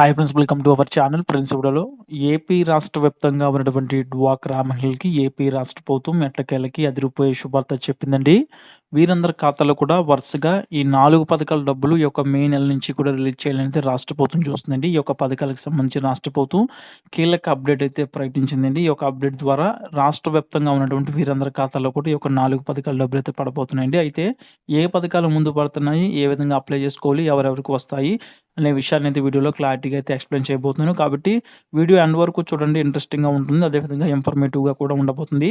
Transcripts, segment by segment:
Hi friends welcome to our channel friends ఇవిడలో AP రాష్ట్ర వ్యాప్తంగా ఉన్నటువంటి డ్వాక్రా మహిళలకి ఏపీ రాష్ట్ర ప్రభుత్వం ఎట్లకేళ్ళకి అదిరిపోయే శుభార్త చెప్పిందండి. వీరందరి ఖాతాలో కూడా వరుసగా ఈ నాలుగు పథకాల డబ్బులు ఈ యొక్క మే నెల నుంచి కూడా రిలీజ్ చేయాలని రాష్ట్ర ప్రభుత్వం చూస్తుందండి. ఈ యొక్క పథకాలకు సంబంధించి రాష్ట్ర ప్రభుత్వం కీలక అప్డేట్ అయితే ప్రకటించిందండి. ఈ యొక్క అప్డేట్ ద్వారా రాష్ట్ర వ్యాప్తంగా ఉన్నటువంటి వీరందరి ఖాతాలో కూడా ఈ యొక్క నాలుగు పథకాల డబ్బులు అయితే పడబోతున్నాయండి. అయితే ఏ పథకాలు ముందు పడుతున్నాయి ఏ విధంగా అప్లై చేసుకోవాలి ఎవరెవరికి వస్తాయి అనే విషయాన్ని అయితే వీడియోలో క్లారిటీగా అయితే ఎక్స్ప్లెయిన్ చేయబోతున్నాను. కాబట్టి వీడియో ఎండ్ వరకు చూడండి ఇంట్రెస్టింగ్గా ఉంటుంది. అదేవిధంగా ఇన్ఫర్మేటివ్గా కూడా ఉండబోతుంది.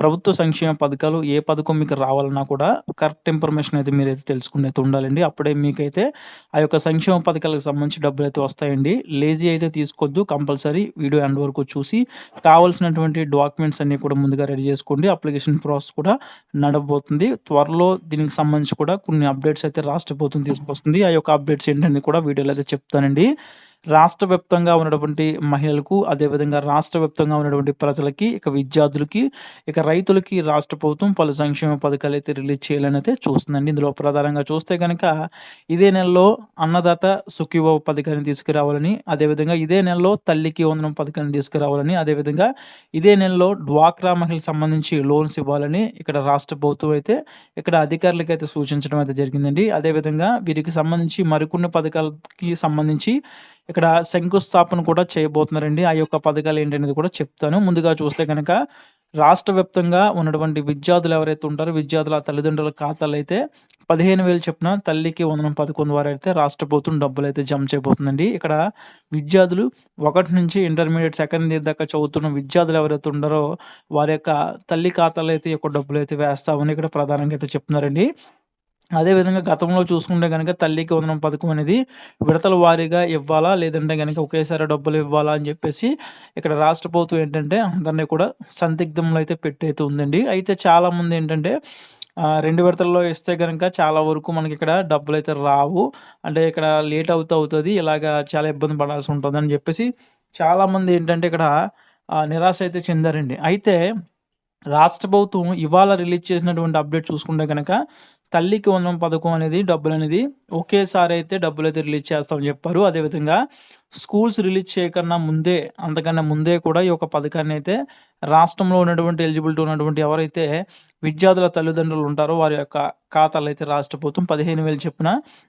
ప్రభుత్వ సంక్షేమ పథకాలు ఏ పథకం మీకు రావాలన్నా కూడా కరెక్ట్ ఇన్ఫర్మేషన్ అయితే మీరు అయితే తెలుసుకుని అయితే ఉండాలండి. అప్పుడే మీకైతే ఆ యొక్క సంక్షేమ పథకాలకు సంబంధించి డబ్బులు అయితే వస్తాయండి. లేజీ అయితే తీసుకోవద్దు కంపల్సరీ వీడియో ఎండ్ వరకు చూసి కావాల్సినటువంటి డాక్యుమెంట్స్ అన్నీ కూడా ముందుగా రెడీ చేసుకోండి. అప్లికేషన్ ప్రాసెస్ కూడా నడబోతుంది త్వరలో దీనికి సంబంధించి కూడా కొన్ని అప్డేట్స్ అయితే రాష్ట్ర ప్రభుత్వం తీసుకొస్తుంది. ఆ యొక్క అప్డేట్స్ ఏంటనేది కూడా వీడియోలో అయితే చెప్తానండి. రాష్ట్ర వ్యాప్తంగా ఉన్నటువంటి మహిళలకు అదేవిధంగా రాష్ట్ర వ్యాప్తంగా ఉన్నటువంటి ప్రజలకి ఇక విద్యార్థులకి ఇక రైతులకి రాష్ట్ర ప్రభుత్వం పలు సంక్షేమ పథకాలు అయితే రిలీజ్ చేయాలని అయితే చూస్తుందండి. ఇందులో ప్రధానంగా చూస్తే కనుక ఇదే నెలలో అన్నదాత సుఖీవ పథకాన్ని తీసుకురావాలని అదేవిధంగా ఇదే నెలలో తల్లికి వందనం పథకాన్ని తీసుకురావాలని అదేవిధంగా ఇదే నెలలో డ్వాక్రా మహిళలకు సంబంధించి లోన్స్ ఇవ్వాలని ఇక్కడ రాష్ట్ర ప్రభుత్వం అయితే ఇక్కడ అధికారులకు అయితే సూచించడం అయితే జరిగిందండి. అదేవిధంగా వీరికి సంబంధించి మరికొన్ని పథకాలకి సంబంధించి ఇక్కడ శంకుస్థాపన కూడా చేయబోతున్నారండి. ఆ యొక్క పథకాలు ఏంటనేది కూడా చెప్తాను. ముందుగా చూస్తే కనుక రాష్ట్ర వ్యాప్తంగా ఉన్నటువంటి విద్యార్థులు ఎవరైతే ఉంటారో విద్యార్థుల తల్లిదండ్రుల ఖాతాలు అయితే పదిహేను వేలు చెప్పిన తల్లికి వందనం పథకం ద్వారా అయితే రాష్ట్ర ప్రభుత్వం డబ్బులు అయితే జమ చేయబోతుందండి. ఇక్కడ విద్యార్థులు ఒకటి నుంచి ఇంటర్మీడియట్ సెకండ్ ఇయర్ దాకా చదువుతున్న విద్యార్థులు ఎవరైతే ఉన్నారో వారి యొక్క తల్లి ఖాతాలో అయితే యొక్క డబ్బులు అయితే వేస్తామని ఇక్కడ ప్రధానంగా అయితే చెప్తున్నారండి. అదేవిధంగా గతంలో చూసుకుంటే కనుక తల్లికి వందనం పథకం అనేది విడతల వారీగా ఇవ్వాలా? లేదంటే కనుక ఒకేసారి డబ్బులు ఇవ్వాలా? అని చెప్పేసి ఇక్కడ రాష్ట్ర ప్రభుత్వం ఏంటంటే అందరినీ కూడా సందిగ్ధంలో అయితే పెట్టయితే ఉందండి. అయితే చాలామంది ఏంటంటే రెండు విడతల్లో ఇస్తే కనుక చాలా వరకు మనకి ఇక్కడ డబ్బులు అయితే రావు. అంటే ఇక్కడ లేట్ అవుతూ అవుతుంది ఇలాగా చాలా ఇబ్బంది పడాల్సి ఉంటుంది అని చెప్పేసి చాలామంది ఏంటంటే ఇక్కడ నిరాశ అయితే చెందారండి. అయితే రాష్ట్ర ప్రభుత్వం ఇవాళ రిలీజ్ చేసినటువంటి అప్డేట్ చూసుకుంటే కనుక తల్లికి వందనం పథకం అనేది డబ్బులు అనేది ఒకేసారి అయితే డబ్బులు అయితే రిలీజ్ చేస్తామని చెప్పారు. అదేవిధంగా స్కూల్స్ రిలీజ్ చేయకన్నా ముందే అంతకన్నా ముందే కూడా ఈ యొక్క పథకాన్ని అయితే రాష్ట్రంలో ఉన్నటువంటి ఎలిజిబిలిటీ ఉన్నటువంటి ఎవరైతే విద్యార్థుల తల్లిదండ్రులు ఉంటారో వారి యొక్క ఖాతాలు అయితే రాష్ట్ర ప్రభుత్వం పదిహేను వేలు చెప్పిన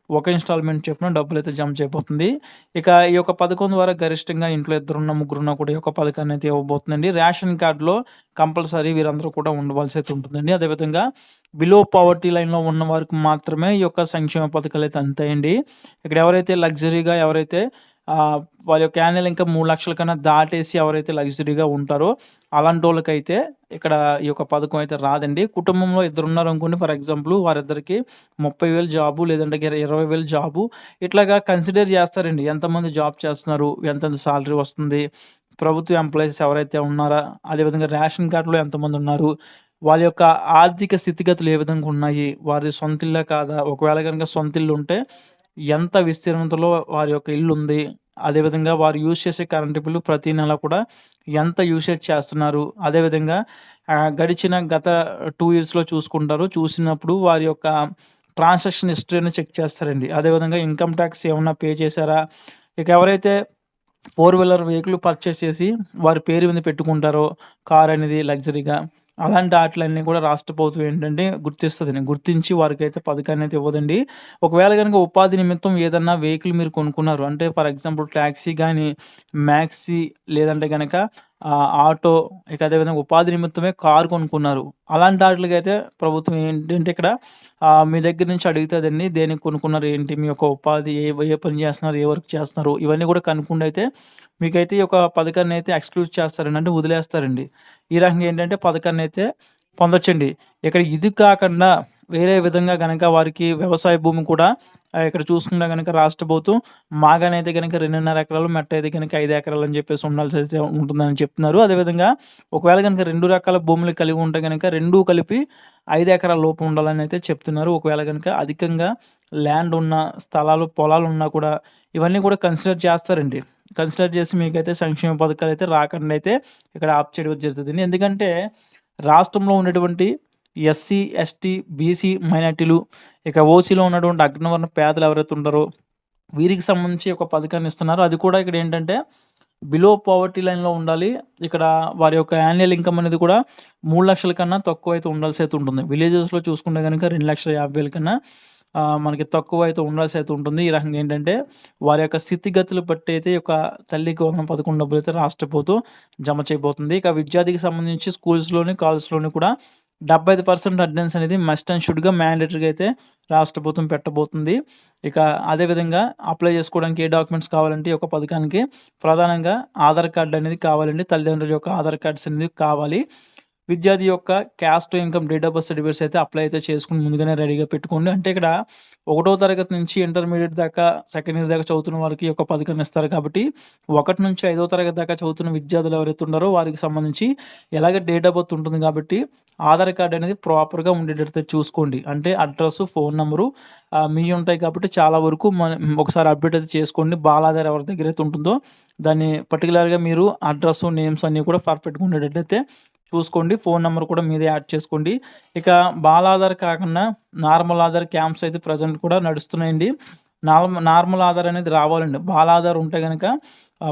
ఒక ఇన్స్టాల్మెంట్ చెప్పిన డబ్బులు అయితే జమ చేయబోతుంది. ఇక ఈ యొక్క పథకం ద్వారా గరిష్టంగా ఇంట్లో ఇద్దరున్న ముగ్గురున్న కూడా ఈ యొక్క పథకాన్ని అయితే ఇవ్వబోతుందండి. రేషన్ కార్డులో కంపల్సరీ వీరందరూ కూడా ఉండవలసి అయితే ఉంటుందండి. అదేవిధంగా బిలో పవర్టీ లైన్లో ఉన్న వారికి మాత్రమే ఈ యొక్క సంక్షేమ పథకాలు అయితే అందుతాయండి ఇక్కడ ఎవరైతే లగ్జరీగా ఎవరైతే వాళ్ళ యొక్క యాన్యువల్ ఇంకా మూడు లక్షల కన్నా దాటేసి ఎవరైతే లగ్జరీగా ఉంటారో అలాంటి వాళ్ళకైతే ఇక్కడ ఈ యొక్క పథకం అయితే రాదండి. కుటుంబంలో ఇద్దరు ఉన్నారు అనుకోండి ఫర్ ఎగ్జాంపుల్ వారిద్దరికి ముప్పై వేలు జాబు లేదంటే ఇరవై వేలు జాబు ఇట్లాగా కన్సిడర్ చేస్తారండి. ఎంతమంది జాబ్ చేస్తున్నారు ఎంత సాలరీ వస్తుంది ప్రభుత్వ ఎంప్లాయీస్ ఎవరైతే ఉన్నారా అదేవిధంగా రేషన్ కార్డులో ఎంతమంది ఉన్నారు వాళ్ళ యొక్క ఆర్థిక స్థితిగతులు ఏ విధంగా ఉన్నాయి వారి సొంత ఇల్లా కాదా? ఒకవేళ కనుక సొంత ఇల్లు ఉంటే ఎంత విస్తీర్ణతలో వారి యొక్క ఇల్లు ఉంది అదేవిధంగా వారు యూజ్ చేసే కరెంటు బిల్లు ప్రతి నెల కూడా ఎంత యూసేజ్ చేస్తున్నారు? అదేవిధంగా గడిచిన గత టూ ఇయర్స్లో చూసుకుంటారు చూసినప్పుడు వారి యొక్క ట్రాన్సాక్షన్ హిస్టరీని చెక్ చేస్తారండి. అదేవిధంగా ఇన్కమ్ ట్యాక్స్ ఏమన్నా పే చేశారా? ఇక ఎవరైతే ఫోర్ వీలర్ వెహికల్ పర్చేస్ చేసి వారి పేరు మీద పెట్టుకుంటారో కార్ అనేది లగ్జరీగా అలాంటి ఆటలన్నీ కూడా రాష్ట్ర ప్రభుత్వం ఏంటంటే గుర్తిస్తుంది. గుర్తించి వారికి అయితే పథకాన్ని అయితే ఇవ్వదండి. ఒకవేళ కనుక ఉపాధి నిమిత్తం ఏదన్నా వెహికల్ మీరు కొనుక్కున్నారు అంటే ఫర్ ఎగ్జాంపుల్ ట్యాక్సీ కానీ మ్యాక్సీ లేదంటే కనుక ఆటో ఇక అదేవిధంగా ఉపాధి నిమిత్తమే కారు కొనుక్కున్నారు. అలాంటి వాటికి అయితే ప్రభుత్వం ఏంటంటే ఇక్కడ మీ దగ్గర నుంచి అడుగుతుందండి దేనికి కొనుక్కున్నారు ఏంటి మీ యొక్క ఉపాధి ఏ ఏ పని చేస్తున్నారు ఏ వర్క్ చేస్తున్నారు ఇవన్నీ కూడా కనుక్కుండా అయితే మీకైతే ఈ యొక్క పథకాన్ని అయితే ఎక్స్క్లూజ్ చేస్తారండి అంటే వదిలేస్తారండి. ఈ రకంగా ఏంటంటే పథకాన్ని అయితే పొందొచ్చండి. ఇక్కడ ఇది కాకుండా వేరే విధంగా కనుక వారికి వ్యవసాయ భూమి కూడా ఇక్కడ చూసుకుంటే కనుక రాష్ట్ర ప్రభుత్వం మాగానైతే కనుక రెండున్నర ఎకరాలు మెట్ట అయితే కనుక ఐదు ఎకరాలు అని చెప్పేసి ఉండాల్సి అయితే ఉంటుందని చెప్తున్నారు. అదేవిధంగా ఒకవేళ కనుక రెండు రకాల భూములు కలిగి ఉంటే కనుక రెండు కలిపి ఐదు ఎకరాల లోపు ఉండాలని అయితే చెప్తున్నారు. ఒకవేళ కనుక అధికంగా ల్యాండ్ ఉన్న స్థలాలు పొలాలు ఉన్నా కూడా ఇవన్నీ కూడా కన్సిడర్ చేస్తారండి. కన్సిడర్ చేసి మీకైతే సంక్షేమ పథకాలు అయితే రాకుండా అయితే ఇక్కడ ఆప్ చేయడం జరుగుతుంది. ఎందుకంటే రాష్ట్రంలో ఉన్నటువంటి ఎస్సీ ఎస్టీ బీసీ మైనార్టీలు ఇక ఓసీలో ఉన్నటువంటి అగ్నివర్ణ పేదలు ఎవరైతే ఉంటారో వీరికి సంబంధించి ఒక పథకాన్ని ఇస్తున్నారు. అది కూడా ఇక్కడ ఏంటంటే బిలో పావర్టీ లైన్లో ఉండాలి. ఇక్కడ వారి యొక్క యాన్యువల్ ఇన్కమ్ అనేది కూడా మూడు లక్షల కన్నా తక్కువ అయితే ఉండాల్సి అయితే ఉంటుంది. విలేజెస్లో చూసుకుంటే కనుక రెండు లక్షల యాభై వేల కన్నా మనకి తక్కువ అయితే ఉండాల్సి అయితే ఉంటుంది. ఈ రకంగా ఏంటంటే వారి యొక్క స్థితిగతులు బట్టి అయితే ఈ యొక్క తల్లికి వందనం పథకం డబ్బులు అయితే రాష్ట్ర ప్రభుత్వం జమ చేయబోతుంది. ఇక విద్యార్థికి సంబంధించి స్కూల్స్లోని కాలేజ్లోని కూడా డెబ్బై ఐదు పర్సెంట్ అటెండెన్స్ అనేది మస్ట్ అండ్ షుడ్గా మ్యాండేటరీగా అయితే రాష్ట్ర ప్రభుత్వం పెట్టబోతుంది. ఇక అదేవిధంగా అప్లై చేసుకోవడానికి ఏ డాక్యుమెంట్స్ కావాలంటే ఒక పథకానికి ప్రధానంగా ఆధార్ కార్డు అనేది కావాలండి. తల్లిదండ్రుల యొక్క ఆధార్ కార్డ్స్ అనేది కావాలి. విద్యార్థి యొక్క caste income date of birth certificates అయితే అప్లై అయితే చేసుకుని ముందుగానే రెడీగా పెట్టుకోండి. అంటే ఇక్కడ ఒకటో తరగతి నుంచి ఇంటర్మీడియట్ దాకా సెకండ్ ఇయర్ దాకా చదువుతున్న వారికి ఒక పథకం ఇస్తారు కాబట్టి ఒకటి నుంచి ఐదో తరగతి దాకా చదువుతున్న విద్యార్థులు ఎవరైతే ఉన్నారో వారికి సంబంధించి ఎలాగ డేట్ ఆఫ్ బర్త్ ఉంటుంది కాబట్టి ఆధార్ కార్డ్ అనేది ప్రాపర్గా ఉండేటట్టు చూసుకోండి. అంటే అడ్రస్ ఫోన్ నెంబరు మీ ఉంటాయి కాబట్టి చాలా వరకు మన ఒకసారి అప్డేట్ అయితే చేసుకోండి. బాలాధార్ ఎవరి దగ్గర అయితే ఉంటుందో దాన్ని పర్టికులర్గా మీరు అడ్రస్ నేమ్స్ అన్నీ కూడా పర్ఫెక్ట్గా ఉండేటట్టయితే చూసుకోండి. ఫోన్ నెంబర్ కూడా మీదే యాడ్ చేసుకోండి. ఇక బాల ఆధార్ కాకుండా నార్మల్ ఆధార్ క్యాంప్స్ అయితే ప్రజెంట్ కూడా నడుస్తున్నాయండి. నార్మల్ నార్మల్ ఆధార్ అనేది రావాలండి. బాల ఆధార్ ఉంటే కనుక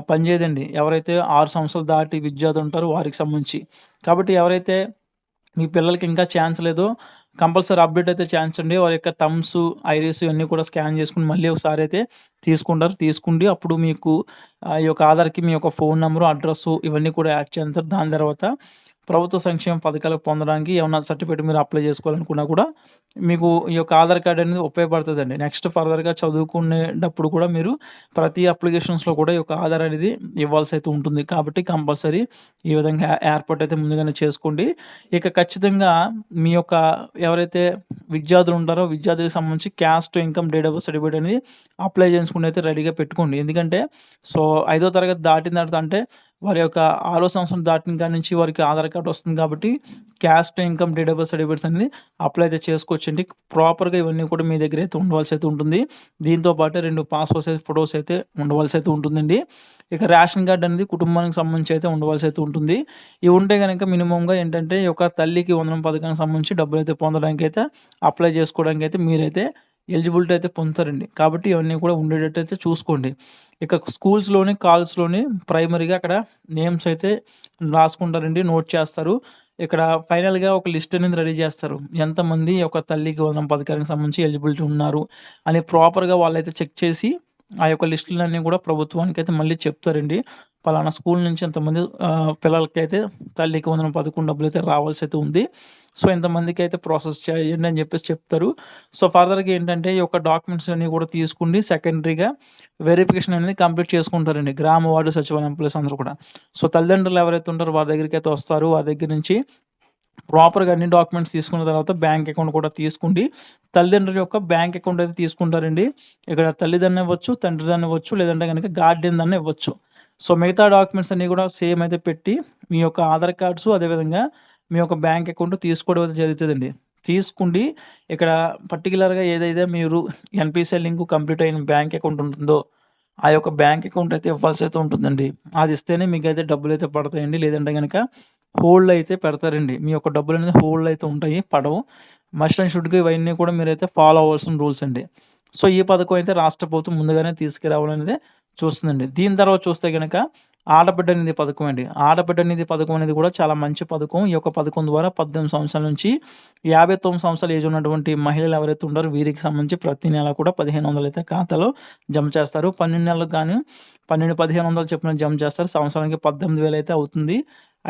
పనిచేయదండి ఎవరైతే ఆరు సంవత్సరాలు దాటి విద్యార్థులు ఉంటారో వారికి సంబంధించి. కాబట్టి ఎవరైతే మీ పిల్లలకి ఇంకా ఛాన్స్ లేదో కంపల్సరీ అప్డేట్ అయితే ఛాన్స్ అండి. వారి యొక్క థమ్స్ ఐరిస్ ఇవన్నీ కూడా స్కాన్ చేసుకుని మళ్ళీ ఒకసారి అయితే తీసుకుంటారు. తీసుకుండి అప్పుడు మీకు ఆ ఈ యొక్క ఆధార్కి మీ యొక్క ఫోన్ నెంబరు అడ్రస్ ఇవన్నీ కూడా యాడ్ చేస్తారు. దాని తర్వాత ప్రభుత్వ సంక్షేమ పథకాలు పొందడానికి ఏమన్నా సర్టిఫికేట్ మీరు అప్లై చేసుకోవాలనుకున్నా కూడా మీకు ఈ యొక్క ఆధార్ కార్డ్ అనేది ఉపయోగపడుతుందండి. నెక్స్ట్ ఫర్దర్గా చదువుకునేటప్పుడు కూడా మీరు ప్రతి అప్లికేషన్స్లో కూడా ఈ యొక్క ఆధార్ అనేది ఇవ్వాల్సి అయితే ఉంటుంది. కాబట్టి కంపల్సరీ ఈ విధంగా ఏర్పాటు అయితే ముందుగానే చేసుకోండి. ఇక ఖచ్చితంగా మీ యొక్క ఎవరైతే విద్యార్థులు ఉంటారో విద్యార్థులకు సంబంధించి caste income date of certificate అనేది అప్లై చేసుకుని అయితే రెడీగా పెట్టుకోండి. ఎందుకంటే సో ఐదో తరగతి దాటిన తర్వాత అంటే వారి యొక్క ఆరో సంవత్సరం దాటిన కాడి నుంచి వారికి ఆధార్ కార్డు వస్తుంది కాబట్టి caste income date of birth certificates అనేది అప్లై అయితే చేసుకోవచ్చండి. ప్రాపర్గా ఇవన్నీ కూడా మీ దగ్గర అయితే ఉండవలసి అయితే ఉంటుంది. దీంతో పాటు రెండు పాస్పోర్ట్స్ అయితే ఫొటోస్ అయితే ఉండవలసి అయితే ఉంటుందండి. ఇక రేషన్ కార్డు అనేది కుటుంబానికి సంబంధించి అయితే ఉండవలసి అయితే ఉంటుంది. ఇవి ఉంటే కనుక మినిమంగా ఏంటంటే ఈ యొక్క తల్లికి వందనం పథకానికి సంబంధించి డబ్బులు అయితే పొందడానికి అయితే అప్లై చేసుకోవడానికి అయితే మీరైతే ఎలిజిబిలిటీ అయితే పొందుతారండి. కాబట్టి ఇవన్నీ కూడా ఉండేటట్టు అయితే చూసుకోండి. ఇక స్కూల్స్లోని కాలేజ్లోని ప్రైమరీగా అక్కడ నేమ్స్ అయితే రాసుకుంటారండి నోట్ చేస్తారు. ఇక్కడ ఫైనల్గా ఒక లిస్ట్ అనేది రెడీ చేస్తారు. ఎంతమంది ఒక తల్లికి వందనం పథకానికి సంబంధించి ఎలిజిబిలిటీ ఉన్నారు అని ప్రాపర్గా వాళ్ళైతే చెక్ చేసి ఆ యొక్క లిస్టులన్నీ కూడా ప్రభుత్వానికి అయితే మళ్ళీ చెప్తారండి. పలానా స్కూల్ నుంచి ఎంతమంది పిల్లలకి అయితే తల్లికి వందనం పథకం డబ్బులు అయితే రావాల్సి అయితే ఉంది. సో ఎంతమందికి అయితే ప్రాసెస్ చేయండి అని చెప్పేసి చెప్తారు. సో ఫర్దర్గా ఏంటంటే ఈ యొక్క డాక్యుమెంట్స్ అన్ని కూడా తీసుకుని సెకండరీగా వెరిఫికేషన్ అనేది కంప్లీట్ చేసుకుంటారండి. గ్రామ వార్డు సచివాలయం ఎంప్లాయీస్ అందరూ కూడా. సో తల్లిదండ్రులు ఎవరైతే ఉంటారో వారి దగ్గరికి అయితే వస్తారు. వారి దగ్గర నుంచి ప్రాపర్గా అన్ని డాక్యుమెంట్స్ తీసుకున్న తర్వాత బ్యాంక్ అకౌంట్ కూడా తీసుకుండి తల్లిదండ్రుల యొక్క బ్యాంక్ అకౌంట్ అయితే తీసుకుంటారండి. ఇక్కడ తల్లిదండ్రులు ఇవ్వచ్చు తండ్రిదాన్ని ఇవ్వచ్చు లేదంటే కనుక గార్డెన్ దాన్ని ఇవ్వచ్చు సో మిగతా డాక్యుమెంట్స్ అన్నీ కూడా సేమ్ అయితే పెట్టి మీ యొక్క ఆధార్ కార్డ్స్ అదేవిధంగా మీ యొక్క బ్యాంక్ అకౌంట్ తీసుకోవడం అయితే జరుగుతుందండి. తీసుకుండి ఇక్కడ పర్టికులర్గా ఏదైతే మీరు ఎన్పిసిఐ లింక్ కంప్లీట్ అయిన బ్యాంక్ అకౌంట్ ఉంటుందో ఆ యొక్క బ్యాంక్ అకౌంట్ అయితే ఇవ్వాల్సి అయితే ఉంటుందండి. అది ఇస్తేనే మీకు అయితే డబ్బులు అయితే పడతాయండి. లేదంటే కనుక హోల్డ్ అయితే పెడతారండి. మీ యొక్క డబ్బులు అనేది హోల్డ్ అయితే ఉంటాయి పడవు. మస్ట్ అండ్ షుడ్గా ఇవన్నీ కూడా మీరైతే ఫాలో అవ్వాల్సిన రూల్స్ అండి. సో ఈ పథకం అయితే రాష్ట్ర ప్రభుత్వం ముందుగానే తీసుకురావాలనేది చూస్తుందండి. దీని తర్వాత చూస్తే కనుక ఆడబిడ్డ నిధి పథకం అండి. ఆడబిడ్డ నిధి పథకం అనేది కూడా చాలా మంచి పథకం. ఈ యొక్క పథకం ద్వారా పద్దెనిమిది సంవత్సరాల నుంచి యాభై తొమ్మిది సంవత్సరాల ఏజ్ ఉన్నటువంటి మహిళలు ఎవరైతే ఉంటారో వీరికి సంబంధించి ప్రతి నెల కూడా పదిహేను వందలు అయితే ఖాతాలో జమ చేస్తారు. పన్నెండు నెలలకు కానీ పన్నెండు పదిహేను వందలు చెప్పిన జమ చేస్తారు. సంవత్సరానికి పద్దెనిమిది వేలు అయితే అవుతుంది.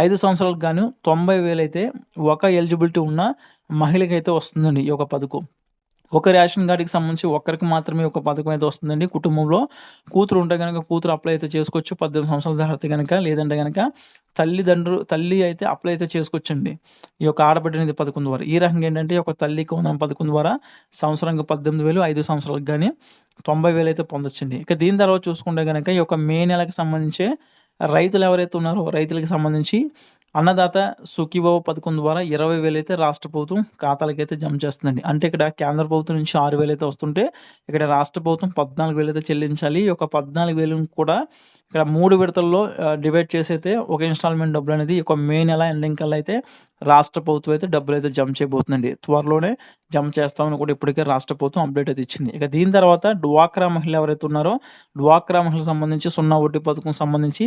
ఐదు సంవత్సరాలకు గాను తొంభై వేలు అయితే ఒక ఎలిజిబిలిటీ ఉన్న మహిళకైతే వస్తుందండి ఈ యొక్క పథకం. ఒక రేషన్ కార్డుకి సంబంధించి ఒక్కరికి మాత్రమే ఒక పథకం అయితే వస్తుందండి. కుటుంబంలో కూతురు ఉంటే కనుక కూతురు అప్లై అయితే చేసుకోవచ్చు. పద్దెనిమిది సంవత్సరాల తర్వాత కనుక లేదంటే కనుక తల్లిదండ్రులు తల్లి అయితే అప్లై అయితే చేసుకోవచ్చండి. ఈ యొక్క ఆడబిడ్డ నిధి పథకం ద్వారా. ఈ రకంగా ఏంటంటే ఈ యొక్క తల్లికి పథకం ద్వారా సంవత్సరానికి పద్దెనిమిది వేలు ఐదు సంవత్సరాలకు కానీ తొంభై వేలు అయితే పొందొచ్చండి. ఇక దీని తర్వాత చూసుకుంటే కనుక ఈ యొక్క మే నెలకు సంబంధించి రైతులు ఎవరైతే ఉన్నారో రైతులకు సంబంధించి అన్నదాత సుఖీభవ పథకం ద్వారా ఇరవై వేలు అయితే రాష్ట్ర ప్రభుత్వం ఖాతాలకైతే జమ చేస్తుందండి. అంటే ఇక్కడ కేంద్ర ప్రభుత్వం నుంచి ఆరు వేలు అయితే వస్తుంటే ఇక్కడ రాష్ట్ర ప్రభుత్వం పద్నాలుగు వేలు అయితే చెల్లించాలి. ఈ యొక్క పద్నాలుగు వేలను కూడా ఇక్కడ మూడు విడతల్లో డివైడ్ చేసి అయితే ఒక ఇన్స్టాల్మెంట్ డబ్బులు అనేది ఒక మే నెల ఎండింగ్ కల్లా అయితే రాష్ట్ర ప్రభుత్వం అయితే డబ్బులు అయితే జమ చేయబోతుందండి. త్వరలోనే జమ చేస్తామని కూడా ఇప్పటికే రాష్ట్ర ప్రభుత్వం అప్డేట్ అయితే ఇచ్చింది. ఇక దీని తర్వాత డ్వాక్రా మహిళలు ఎవరైతే ఉన్నారో డ్వాక్రా మహిళలకు సంబంధించి సున్నా వడ్డీ పథకం సంబంధించి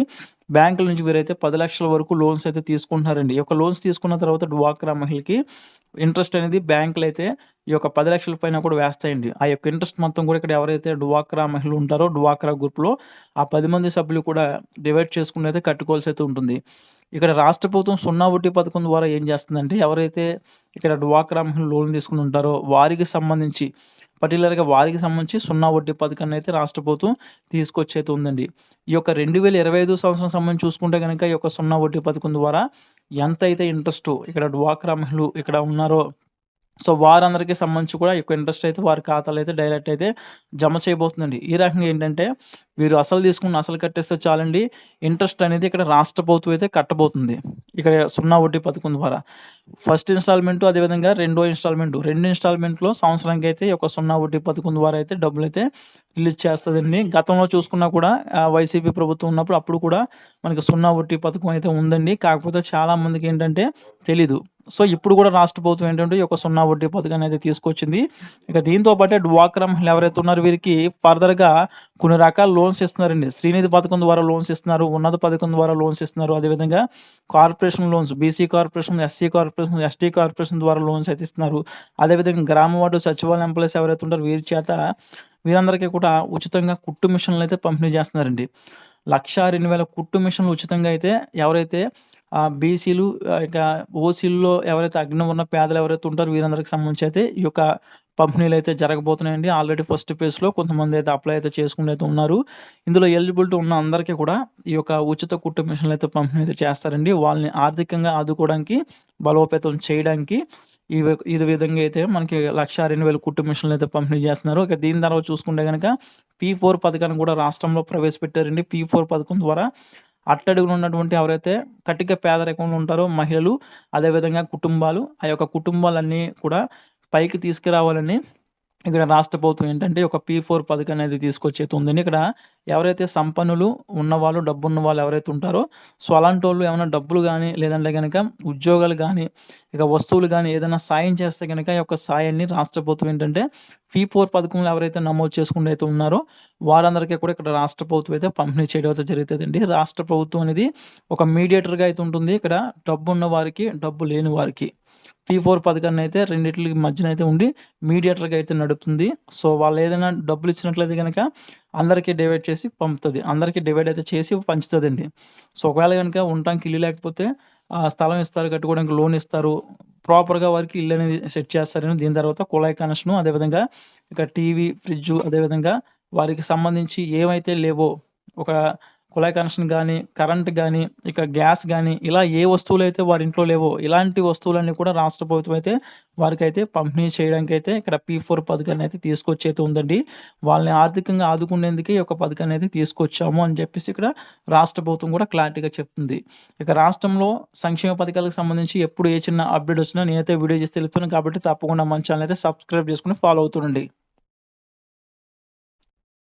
బ్యాంకుల నుంచి వీరైతే పది లక్షల వరకు లోన్స్ అయితే తీసుకుంటున్నారండి. ఈ యొక్క లోన్స్ తీసుకున్న తర్వాత డ్వాక్రా మహిళకి ఇంట్రెస్ట్ అనేది బ్యాంకులు అయితే ఈ యొక్క పది లక్షల పైన కూడా వేస్తాయండి. ఆ యొక్క ఇంట్రెస్ట్ మొత్తం కూడా ఇక్కడ ఎవరైతే డ్వాక్రా మహిళలు ఉంటారో డ్వాక్రా గ్రూప్లో ఆ పది మంది సభ్యులు కూడా డివైడ్ చేసుకుని అయితే కట్టుకోవాల్సి అయితే ఉంటుంది. ఇక్కడ రాష్ట్ర ప్రభుత్వం సున్నా వడ్డీ పథకం ద్వారా ఏం చేస్తుందంటే ఎవరైతే ఇక్కడ డ్వాక్రా మహిళలు లోన్ తీసుకుని ఉంటారో వారికి సంబంధించి పర్టికులర్గా వారికి సంబంధించి సున్నా వడ్డీ పథకాన్ని అయితే రాష్ట్ర ప్రభుత్వం తీసుకొచ్చేది ఉందండి. ఈ యొక్క రెండు వేల ఇరవై ఐదు సంవత్సరం సంబంధించి చూసుకుంటే కనుక ఈ యొక్క సున్నా వడ్డీ పథకం ద్వారా ఎంత అయితే ఇంట్రెస్ట్ ఇక్కడ డ్వాక్రా మహిళలు ఇక్కడ ఉన్నారో సో వారందరికీ సంబంధించి కూడా ఎక్కువ ఇంట్రెస్ట్ అయితే వారి ఖాతాలో అయితే డైరెక్ట్ అయితే జమ చేయబోతుందండి. ఈ రకంగా ఏంటంటే వీరు అసలు తీసుకుని అసలు కట్టేస్తే చాలండి. ఇంట్రెస్ట్ అనేది ఇక్కడ రాష్ట్ర ప్రభుత్వం అయితే కట్టబోతుంది. ఇక్కడ సున్నా వడ్డీ పథకం ద్వారా. ఫస్ట్ ఇన్స్టాల్మెంట్ అదేవిధంగా రెండో ఇన్స్టాల్మెంట్. రెండు ఇన్స్టాల్మెంట్లో సంవత్సరానికి అయితే ఒక సున్నా వడ్డీ పథకం ద్వారా అయితే డబ్బులు అయితే రిలీజ్ చేస్తుందండి. గతంలో చూసుకున్నా కూడా వైసీపీ ప్రభుత్వం ఉన్నప్పుడు అప్పుడు కూడా మనకి సున్నా వడ్డీ పథకం అయితే ఉందండి. కాకపోతే చాలామందికి ఏంటంటే తెలీదు. సో ఇప్పుడు కూడా రాష్ట్ర ప్రభుత్వం ఏంటంటే ఒక సున్నా వడ్డీ పథకాన్ని అయితే తీసుకొచ్చింది. ఇక దీంతో పాటే డ్వాక్రా మహిళలు ఎవరైతే ఉన్నారో వీరికి ఫర్దర్గా కొన్ని రకాల లోన్స్ ఇస్తున్నారండి శ్రీనిధి పథకం ద్వారా లోన్స్ ఇస్తున్నారు ఉన్నత పథకం ద్వారా లోన్స్ ఇస్తున్నారు అదేవిధంగా corporation loans BC corporation SC corporation ST corporation ద్వారా లోన్స్ అయితే ఇస్తున్నారు. అదేవిధంగా గ్రామ వార్డు సచివాలయ ఎంప్లాయీస్ ఎవరైతే ఉంటారో వీరి చేత వీరందరికీ కూడా ఉచితంగా కుట్టు మిషన్లు అయితే పంపిణీ చేస్తున్నారండి. లక్ష రెండు వేల కుట్టు మిషన్లు ఉచితంగా అయితే ఎవరైతే బీసీలు ఇక ఓసీల్లో ఎవరైతే అగ్ని ఉన్న పేదలు ఎవరైతే ఉంటారో వీరందరికి సంబంధించి అయితే ఈ యొక్క పంపిణీలు అయితే జరగబోతున్నాయండి ఆల్రెడీ ఫస్ట్ ఫేజ్లో కొంతమంది అయితే అప్లై అయితే చేసుకుని అయితే ఉన్నారు. ఇందులో ఎలిజిబిలిటీ ఉన్న అందరికీ కూడా ఈ యొక్క ఉచిత కుట్టు మిషన్లు అయితే పంపిణీ అయితే చేస్తారండి. వాళ్ళని ఆర్థికంగా ఆదుకోవడానికి బలోపేతం చేయడానికి ఈ ఇది విధంగా అయితే మనకి లక్ష రెండు వేల కుట్టు మిషన్లు అయితే పంపిణీ చేస్తున్నారు. ఇక దీని తర్వాత చూసుకుంటే కనుక పీ ఫోర్ పథకాన్ని కూడా రాష్ట్రంలో ప్రవేశపెట్టారండి. పీ ఫోర్ పథకం ద్వారా అట్టడుగులు ఉన్నటువంటి ఎవరైతే కటిక పేదరికంలో ఉంటారో మహిళలు అదేవిధంగా కుటుంబాలు ఆ యొక్క కుటుంబాలన్నీ కూడా పైకి తీసుకురావాలని ఇక్కడ రాష్ట్ర ప్రభుత్వం ఏంటంటే ఒక పీ ఫోర్ పథకం అనేది తీసుకొచ్చేది ఉందండి ఇక్కడ ఎవరైతే సంపన్నులు ఉన్నవాళ్ళు డబ్బు ఉన్న వాళ్ళు ఎవరైతే ఉంటారో సో అలాంటి వాళ్ళు ఏమైనా డబ్బులు కానీ లేదంటే కనుక ఉద్యోగాలు కానీ ఇక వస్తువులు కానీ ఏదైనా సాయం చేస్తే కనుక ఈ యొక్క సాయాన్ని రాష్ట్ర ప్రభుత్వం ఏంటంటే పీ ఫోర్ పథకంలో ఎవరైతే నమోదు చేసుకుంటూ అయితే ఉన్నారో వారందరికీ కూడా ఇక్కడ రాష్ట్ర ప్రభుత్వం అయితే పంపిణీ చేయడం అయితే జరుగుతుందండి. రాష్ట్ర ప్రభుత్వం అనేది ఒక మీడియేటర్గా అయితే ఉంటుంది ఇక్కడ డబ్బు ఉన్న వారికి డబ్బు లేని వారికి. పీ ఫోర్ పథకాన్ని అయితే రెండింటికి మధ్యన అయితే ఉండి మీడియేటర్గా అయితే నడుపుతుంది. సో వాళ్ళు ఏదైనా డబ్బులు ఇచ్చినట్లయితే కనుక అందరికీ డివైడ్ చేసి పంపుతుంది. అందరికీ డివైడ్ అయితే చేసి పంచుతుంది అండి సో ఒకవేళ కనుక ఉండటానికి ఇల్లు లేకపోతే స్థలం ఇస్తారు కట్టుకోవడానికి లోన్ ఇస్తారు ప్రాపర్గా వారికి ఇల్లు అనేది సెట్ చేస్తారని దీని తర్వాత కుళాయి కనెక్షను అదేవిధంగా ఇక టీవీ ఫ్రిడ్జ్ అదేవిధంగా వారికి సంబంధించి ఏమైతే లేవో ఒక కుళాయి కనెక్షన్ కానీ కరెంట్ కానీ ఇక గ్యాస్ కానీ ఇలా ఏ వస్తువులు అయితే వారి ఇంట్లో లేవో ఇలాంటి వస్తువులన్నీ కూడా రాష్ట్ర ప్రభుత్వం అయితే వారికి అయితే పంపిణీ చేయడానికి అయితే ఇక్కడ పీ ఫోర్ పథకాన్ని అయితే తీసుకొచ్చి అయితే ఉందండి. వాళ్ళని ఆర్థికంగా ఆదుకునేందుకే ఈ యొక్క పథకాన్ని అయితే తీసుకొచ్చాము అని చెప్పేసి ఇక్కడ రాష్ట్ర ప్రభుత్వం కూడా క్లారిటీగా చెప్తుంది. ఇక రాష్ట్రంలో సంక్షేమ పథకాలకు సంబంధించి ఎప్పుడు ఏ చిన్న అప్డేట్ వచ్చినా నేనైతే వీడియో చేసి తెలుపుతున్నాను కాబట్టి తప్పకుండా మన ఛానల్ అయితే సబ్స్క్రైబ్ చేసుకుని ఫాలో అవుతుండండి.